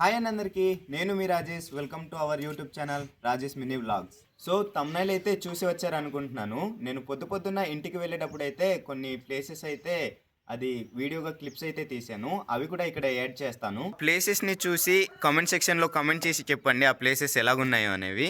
Hi అండి అందరికీ. నేను మీ Rajesh. Welcome to our YouTube channel Rajesh mini vlogs so thumbnail అయితే చూసి వచ్చారు అనుకుంటున్నాను నేను పొద్దు పొద్దున్న ఇంటికి వెళ్ళేటప్పుడు అయితే కొన్ని ప్లేసెస్ అయితే అది వీడియోగా క్లిప్స్ అయితే తీసాను అవి కూడా ఇక్కడ యాడ్ చేస్తాను. ప్లేసెస్ని చూసి కామెంట్ సెక్షన్లో కామెంట్ చేసి చెప్పండి ఆ ప్లేసెస్ ఎలాగున్నాయో అనేవి.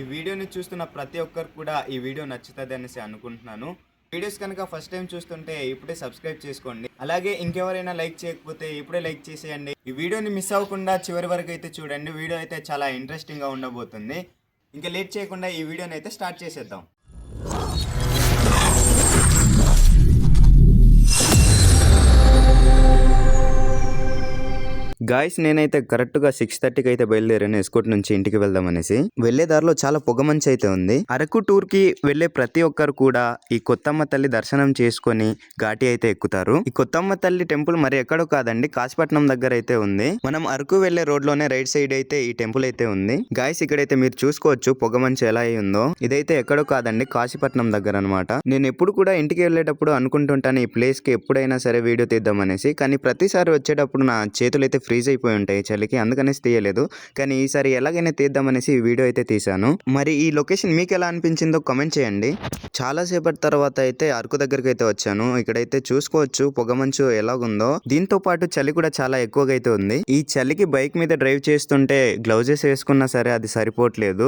ఈ వీడియోని చూస్తున్న ప్రతి ఒక్కరు కూడా ఈ వీడియో నచ్చుతుంది అనేసి అనుకుంటున్నాను. వీడియోస్ కనుక ఫస్ట్ టైం చూస్తుంటే ఇప్పుడే సబ్స్క్రైబ్ చేసుకోండి. అలాగే ఇంకెవరైనా లైక్ చేయకపోతే ఇప్పుడే లైక్ చేసేయండి. ఈ వీడియోని మిస్ అవ్వకుండా చివరి వరకు అయితే చూడండి. వీడియో అయితే చాలా ఇంట్రెస్టింగ్గా ఉండబోతుంది. ఇంకా లేట్ చేయకుండా ఈ వీడియోని అయితే స్టార్ట్ చేసేద్దాం. గాయస్ నేనైతే కరెక్ట్గా సిక్స్ థర్టీకి అయితే బయలుదేరాను ఎస్కోట్ నుంచి ఇంటికి వెళ్దాం అనేసి. వెళ్ళే దారిలో చాలా పొగమంచి అయితే ఉంది. అరకు టూర్కి వెళ్ళే ప్రతి ఒక్కరు కూడా ఈ కొత్తమ్మ తల్లి దర్శనం చేసుకొని ఘాటి అయితే ఎక్కుతారు. ఈ కొత్తమ్మ తల్లి టెంపుల్ మరి ఎక్కడో కాదండి కాశీపట్నం దగ్గర అయితే ఉంది. మనం అరకు వెళ్ళే రోడ్లోనే రైట్ సైడ్ అయితే ఈ టెంపుల్ అయితే ఉంది. గాయస్ ఇక్కడైతే మీరు చూసుకోవచ్చు పొగమంచి ఎలా అయి ఉందో ఇదైతే ఎక్కడో కాదండి కాశీపట్నం దగ్గర అనమాట నేను ఎప్పుడు కూడా ఇంటికి వెళ్ళేటప్పుడు అనుకుంటుంటాను ఈ ప్లేస్కి ఎప్పుడైనా సరే వీడియో తీద్దాం అనేసి. కానీ ప్రతిసారి వచ్చేటప్పుడు నా చేతులు అయితే ఫ్రీజ్ అయిపోయి ఉంటాయి చలికి అందుకనేసి తీయలేదు. కానీ ఈసారి ఎలాగైనా తీద్దామనేసి ఈ వీడియో అయితే తీశాను. మరి ఈ లొకేషన్ మీకు ఎలా అనిపించిందో కామెంట్ చేయండి. చాలాసేపటి తర్వాత అయితే అరకు దగ్గరికి అయితే వచ్చాను. ఇక్కడైతే చూసుకోవచ్చు పొగమంచు ఎలాగుందో. దీంతో పాటు చలి కూడా చాలా ఎక్కువగా అయితే ఉంది. ఈ చలికి బైక్ మీద డ్రైవ్ చేస్తుంటే గ్లౌజెస్ వేసుకున్నా సరే అది సరిపోవట్లేదు.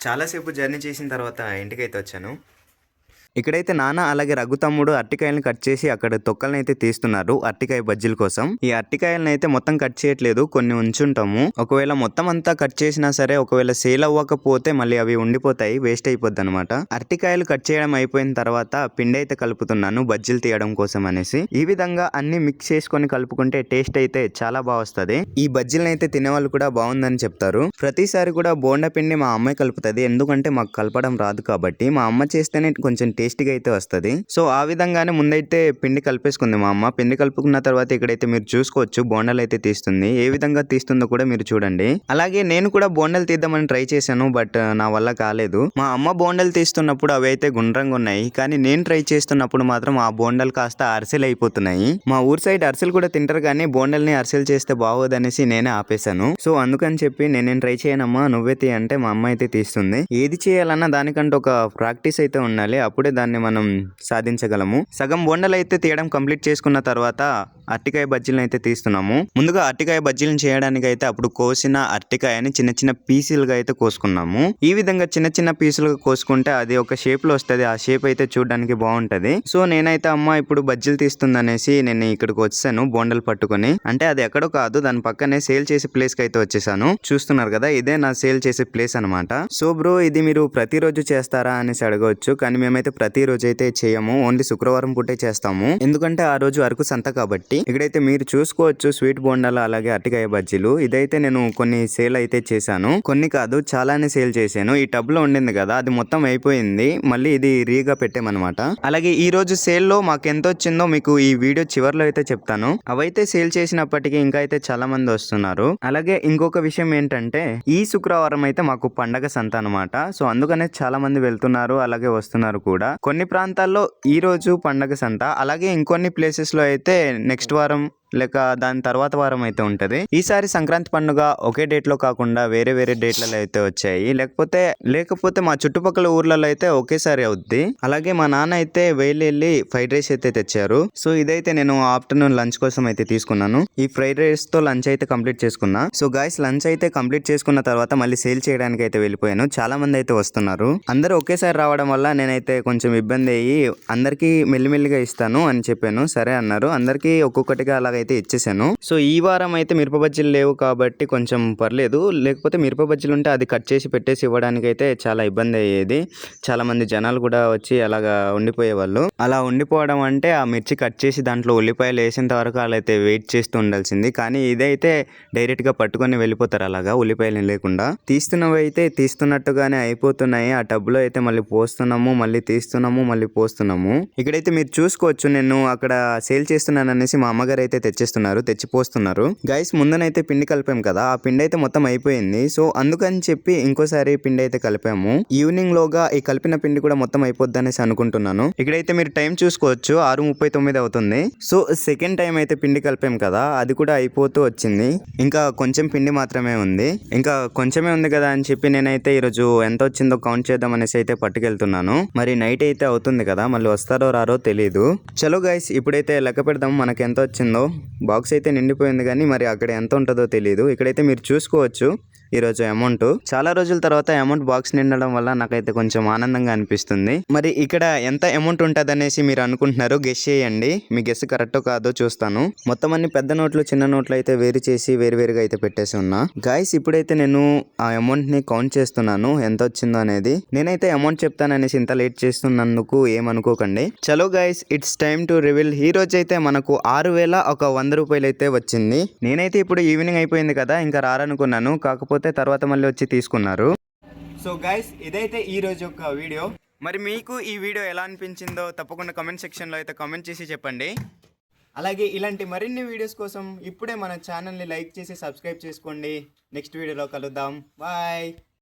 చాలాసేపు జర్నీ చేసిన తర్వాత ఇంటికి అయితే వచ్చాను. ఇక్కడైతే నాన్న అలాగే రఘు తమ్ముడు అరటికాయలను కట్ చేసి అక్కడ తొక్కలను అయితే తీస్తున్నారు అరటికాయ బజ్జీల కోసం. ఈ అరటికాయలను అయితే మొత్తం కట్ చేయట్లేదు కొన్ని ఉంచుంటాము. ఒకవేళ మొత్తం అంతా కట్ చేసినా సరే ఒకవేళ సేల్ అవ్వకపోతే మళ్ళీ అవి ఉండిపోతాయి వేస్ట్ అయిపోద్ది అనమాట అరటికాయలు కట్ చేయడం అయిపోయిన తర్వాత పిండి అయితే కలుపుతున్నాను బజ్జీలు తీయడం కోసం అనేసి. ఈ విధంగా అన్ని మిక్స్ చేసుకొని కలుపుకుంటే టేస్ట్ అయితే చాలా బాగా వస్తుంది. ఈ బజ్జీలను అయితే తినేవాళ్ళు కూడా బాగుందని చెప్తారు. ప్రతిసారి కూడా బోండా పిండి మా అమ్మాయి కలుపుతుంది ఎందుకంటే మాకు కలపడం రాదు కాబట్టి. మా అమ్మ చేస్తేనే కొంచెం టేస్టీగా అయితే వస్తుంది. సో ఆ విధంగానే ముందైతే పిండి కలిపేసుకుంది మా అమ్మ. పిండి కలుపుకున్న తర్వాత ఇక్కడైతే మీరు చూసుకోవచ్చు బోండాలు అయితే తీస్తుంది. ఏ విధంగా తీస్తుందో కూడా మీరు చూడండి. అలాగే నేను కూడా బోండాలు తీద్దామని ట్రై చేశాను బట్ నా వల్ల కాలేదు. మా అమ్మ బోండాలు తీస్తున్నప్పుడు అవి అయితే గుండ్రంగా ఉన్నాయి. కానీ నేను ట్రై చేస్తున్నప్పుడు మాత్రం ఆ బోండాలు కాస్త అరిసెలు అయిపోతున్నాయి మా ఊరు సైడ్ అరిసెలు కూడా తింటారు కానీ బోండాల్ని అరిసెలు చేస్తే బాగోదనేసి నేనే ఆపేశాను. సో అందుకని చెప్పి నేనేం ట్రై చేయనమ్మా నువ్వే తీ అంటే మా అమ్మ అయితే తీస్తుంది. ఏది చేయాలన్నా దానికంటే ఒక ప్రాక్టీస్ అయితే ఉండాలి. అప్పుడే దాన్ని మనం సాధించగలము. సగం వండలు అయితే తీయడం కంప్లీట్ చేసుకున్న తర్వాత అరటికాయ బజ్జీలను అయితే తీస్తున్నాము. ముందుగా అరటికాయ బజ్జీలను చేయడానికి అయితే అప్పుడు కోసిన అరటికాయని చిన్న చిన్న పీసులుగా అయితే కోసుకున్నాము. ఈ విధంగా చిన్న చిన్న పీసులుగా కోసుకుంటే అది ఒక షేప్లో వస్తుంది. ఆ షేప్ అయితే చూడడానికి బాగుంటది. సో నేనైతే అమ్మ ఇప్పుడు బజ్జీలు తీస్తుందనేసి నేను ఇక్కడికి వచ్చాను బోండలు పట్టుకొని. అంటే అది ఎక్కడో కాదు దాని పక్కనే సేల్ చేసే ప్లేస్కి అయితే వచ్చేసాను. చూస్తున్నారు కదా ఇదే నా సేల్ చేసే ప్లేస్ అనమాట సో బ్రో ఇది మీరు ప్రతిరోజు చేస్తారా అనేసి అడగవచ్చు. కానీ మేమైతే ప్రతిరోజు అయితే చేయము. ఓన్లీ శుక్రవారం పూటే చేస్తాము. ఎందుకంటే ఆ రోజు అరకు సంత కాబట్టి ఇక్కడైతే మీరు చూసుకోవచ్చు స్వీట్ బోండాలు అలాగే అరటికాయ బజ్జీలు. ఇదైతే నేను కొన్ని సేల్ అయితే చేశాను. కొన్ని కాదు చాలానే సేల్ చేశాను. ఈ టబ్లో ఉండింది కదా అది మొత్తం అయిపోయింది. మళ్ళీ ఇది రీగా పెట్టామన్నమాట. అలాగే ఈ రోజు సేల్లో మాకు ఎంత వచ్చిందో మీకు ఈ వీడియో చివర్లో అయితే చెప్తాను. అవైతే సేల్ చేసినప్పటికీ ఇంకా అయితే చాలా మంది వస్తున్నారు. అలాగే ఇంకొక విషయం ఏంటంటే ఈ శుక్రవారం అయితే మాకు పండగ సంత అనమాట సో అందుకనే చాలా మంది వెళ్తున్నారు అలాగే వస్తున్నారు కూడా. కొన్ని ప్రాంతాల్లో ఈ రోజు పండగ సంత. అలాగే ఇంకొన్ని ప్లేసెస్లో అయితే నెక్స్ట్ వారం లేక దాని తర్వాత వారం అయితే ఉంటుంది. ఈసారి సంక్రాంతి పండుగ ఒకే డేట్లో కాకుండా వేరే వేరే డేట్లలో అయితే వచ్చాయి. లేకపోతే లేకపోతే మా చుట్టుపక్కల ఊర్లలో అయితే ఒకేసారి అవుద్ది. అలాగే మా నాన్న అయితే వేలు వెళ్ళి ఫ్రైడ్ రైస్ అయితే తెచ్చారు. సో ఇదైతే నేను ఆఫ్టర్నూన్ లంచ్ కోసం అయితే తీసుకున్నాను. ఈ ఫ్రైడ్ రైస్తో లంచ్ అయితే కంప్లీట్ చేసుకున్నా. సో గాయస్ లంచ్ అయితే కంప్లీట్ చేసుకున్న తర్వాత మళ్ళీ సేల్ చేయడానికి అయితే వెళ్ళిపోయాను. చాలా మంది అయితే వస్తున్నారు. అందరూ ఒకేసారి రావడం వల్ల నేనైతే కొంచెం ఇబ్బంది అయ్యి అందరికీ మెల్లిమెల్లిగా ఇస్తాను అని చెప్పాను. సరే అన్నారు. అందరికీ ఒక్కొక్కటిగా అయితే ఇచ్చేసాను. సో ఈ వారం అయితే మిరప బజ్జీలు లేవు కాబట్టి కొంచెం పర్లేదు. లేకపోతే మిరప బజ్జీలు ఉంటే అది కట్ చేసి పెట్టేసి ఇవ్వడానికి అయితే చాలా ఇబ్బంది అయ్యేది. చాలా మంది జనాలు కూడా వచ్చి అలాగా ఉండిపోయేవాళ్ళు. అలా ఉండిపోవడం అంటే ఆ మిర్చి కట్ చేసి దాంట్లో ఉల్లిపాయలు వేసేంత వరకు అలా అయితే వెయిట్ చేస్తూ ఉండాల్సింది. కానీ ఇదైతే డైరెక్ట్గా పట్టుకొని వెళ్ళిపోతారు అలాగా ఉల్లిపాయలు లేకుండా. తీస్తున్నవి అయితే తీస్తున్నట్టుగానే అయిపోతున్నాయి. ఆ టబ్లో అయితే మళ్ళీ పోస్తున్నాము మళ్ళీ తీస్తున్నాము మళ్ళీ పోస్తున్నాము. ఇక్కడైతే మీరు చూసుకోవచ్చు. నేను అక్కడ సేల్ చేస్తున్నాను అనేసి మా అమ్మగారు అయితే తెచ్చేస్తున్నారు తెచ్చి పోస్తున్నారు గైస్ ముందనైతే పిండి కలిపాం కదా ఆ పిండి అయితే మొత్తం అయిపోయింది. సో అందుకని చెప్పి ఇంకోసారి పిండి అయితే కలిపాము. ఈవినింగ్ లోగా ఈ కలిపిన పిండి కూడా మొత్తం అయిపోద్ది అనేసి అనుకుంటున్నాను. ఇక్కడైతే మీరు టైం చూసుకోవచ్చు ఆరు ముప్పై తొమ్మిది అవుతుంది. సో సెకండ్ టైం అయితే పిండి కలిపాం కదా అది కూడా అయిపోతూ వచ్చింది. ఇంకా కొంచెం పిండి మాత్రమే ఉంది. ఇంకా కొంచెమే ఉంది కదా అని చెప్పి నేనైతే ఈరోజు ఎంత వచ్చిందో కౌంట్ చేద్దాం అనేసి అయితే పట్టుకెళ్తున్నాను. మరి నైట్ అయితే అవుతుంది కదా మళ్ళీ వస్తారో రారో తెలియదు చలో గైస్ ఇప్పుడైతే లెక్క పెడదాం మనకి ఎంత వచ్చిందో. బాక్స్ అయితే నిండిపోయింది కానీ మరి అక్కడ ఎంత ఉంటుందో తెలియదు ఇక్కడైతే మీరు చూసుకోవచ్చు. ఈరోజు అమౌంట్ చాలా రోజుల తర్వాత అమౌంట్ బాక్స్ నిండడం వల్ల నాకైతే కొంచెం ఆనందంగా అనిపిస్తుంది. మరి ఇక్కడ ఎంత అమౌంట్ ఉంటుంది అనేసి మీరు అనుకుంటున్నారు గెస్ చేయండి. మీ గెస్ కరెక్ట్ కాదో చూస్తాను. మొత్తం అన్ని పెద్ద నోట్లు చిన్న నోట్లు అయితే వేరు చేసి వేరువేరుగా అయితే పెట్టేసి ఉన్నా. గాయస్ ఇప్పుడైతే నేను ఆ అమౌంట్ని కౌంట్ చేస్తున్నాను. ఎంత వచ్చిందో అనేది. నేనైతే అమౌంట్ చెప్తాననేసి ఇంత లేట్ చేస్తున్నందుకు ఏమనుకోకండి. చలో guys it's time to reveal ఈ రోజు అయితే మనకు ఆరు వేల ఒక వంద రూపాయలు అయితే వచ్చింది. నేనైతే ఇప్పుడు ఈవినింగ్ అయిపోయింది కదా ఇంకా రారనుకున్నాను. కాకపోతే తర్వాత మళ్ళీ వచ్చి తీసుకున్నారు. సో గైస్ ఇదైతే ఈరోజు ఒక యొక్క వీడియో. మరి మీకు ఈ వీడియో ఎలా అనిపించిందో తప్పకుండా కమెంట్ సెక్షన్లో అయితే కమెంట్ చేసి చెప్పండి. అలాగే ఇలాంటి మరిన్ని వీడియోస్ కోసం ఇప్పుడే మన ఛానల్ని లైక్ చేసి సబ్స్క్రైబ్ చేసుకోండి. నెక్స్ట్ వీడియోలో కలుద్దాం. బాయ్